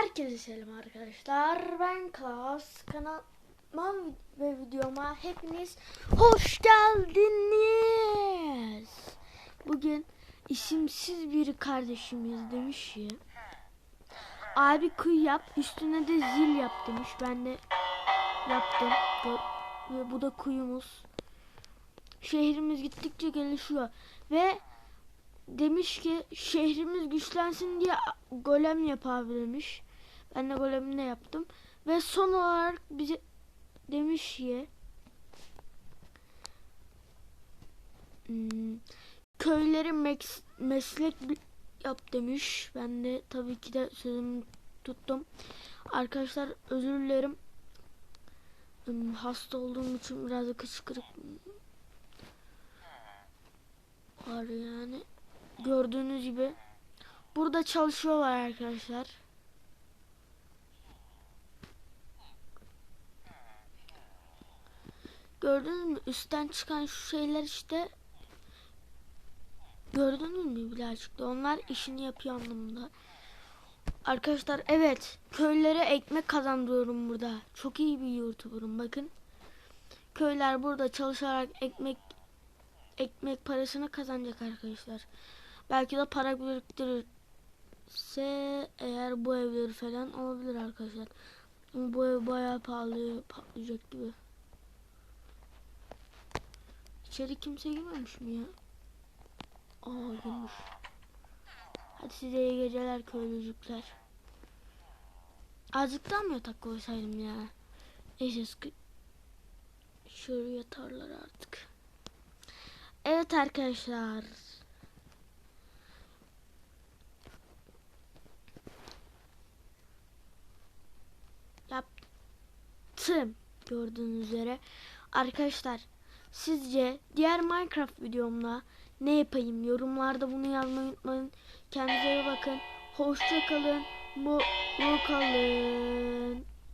Herkese selam arkadaşlar. Ben Klaus. Kanalıma ve videoma hepiniz hoş geldiniz. Bugün isimsiz bir kardeşimiz demiş ki Abi kuyu yap üstüne de zil yap demiş. Ben de yaptım. Ve bu da kuyumuz. Şehrimiz gittikçe gelişiyor. Ve demiş ki şehrimiz güçlensin diye golem yap abi demiş. De golemini yaptım. Ve son olarak bize demiş ki hmm, köyleri mes- meslek yap demiş. Ben de tabii ki de sözümü tuttum. Arkadaşlar özür dilerim. Hmm, Hasta olduğum için biraz da kışkırık var yani. Gördüğünüz gibi burada çalışıyorlar arkadaşlar. Gördünüz mü? Üstten çıkan şu şeyler işte Gördünüz mü birazcık da onlar işini yapıyor anlamında. Arkadaşlar evet köylere ekmek kazandırıyorum burada. Çok iyi bir youtuberım bakın. Köyler burada çalışarak ekmek ekmek parasını kazanacak arkadaşlar. Belki de para biriktirirse eğer bu evleri falan olabilir arkadaşlar. Bu ev bayağı pahalı patlayacak gibi. İçeri kimse girmemiş mi ya? Aa girmiş. Hadi size iyi geceler köylücükler. Azıcık daha mı yatak koysaydım ya? Neyse sıkı... Şöyle yatarlar artık. Evet arkadaşlar. Yaptım. Gördüğünüz üzere. Arkadaşlar sizce diğer Minecraft videomla ne yapayım? Yorumlarda bunu yazmayı unutmayın. Kendinize iyi bakın. Hoşça kalın. Mutlu kalın.